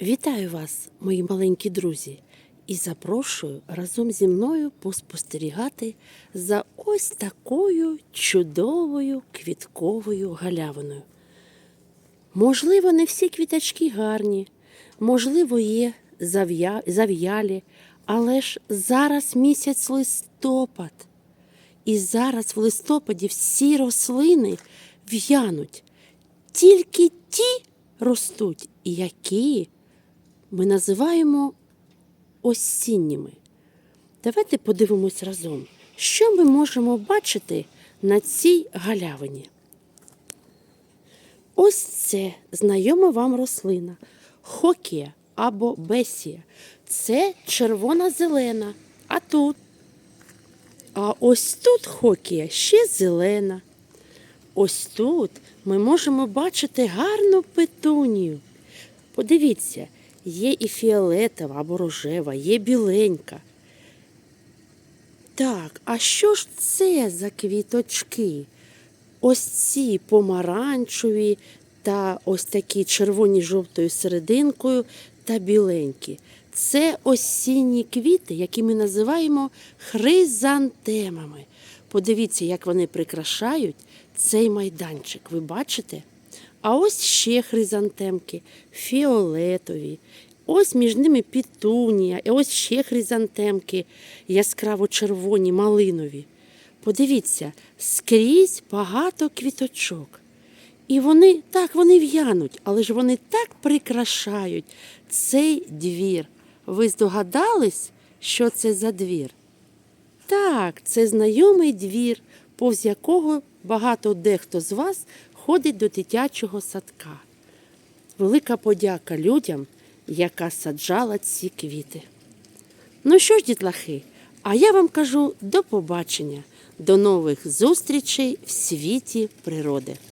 Вітаю вас, мої маленькі друзі, і запрошую разом зі мною поспостерігати за ось такою чудовою квітковою галявиною. Можливо, не всі квіточки гарні, можливо, є зав'ялі, але ж зараз місяць листопад. І зараз в листопаді всі рослини в'януть. Тільки ті ростуть, які ми називаємо осінніми. Давайте подивимось разом, що ми можемо бачити на цій галявині. Ось це знайома вам рослина хокія або бесія. Це червона-зелена. А тут. А ось тут хокія ще зелена. Ось тут ми можемо бачити гарну петунію. Подивіться, є і фіолетова або рожева, є біленька. Так, а що ж це за квіточки? Ось ці помаранчеві та ось такі червоні жовтою серединкою та біленькі. Це осінні квіти, які ми називаємо хризантемами. Подивіться, як вони прикрашають цей майданчик. Ви бачите? А ось ще хризантемки, фіолетові. Ось між ними пітунія, і ось ще хризантемки, яскраво червоні, малинові. Подивіться, скрізь багато квіточок. І вони так вони в'януть, але ж вони так прикрашають цей двір. Ви здогадались, що це за двір? Так, це знайомий двір, повз якого багато дехто з вас ходить до дитячого садка. Велика подяка людям, яка саджала ці квіти. Ну що ж, дітлахи, а я вам кажу до побачення, до нових зустрічей в світі природи.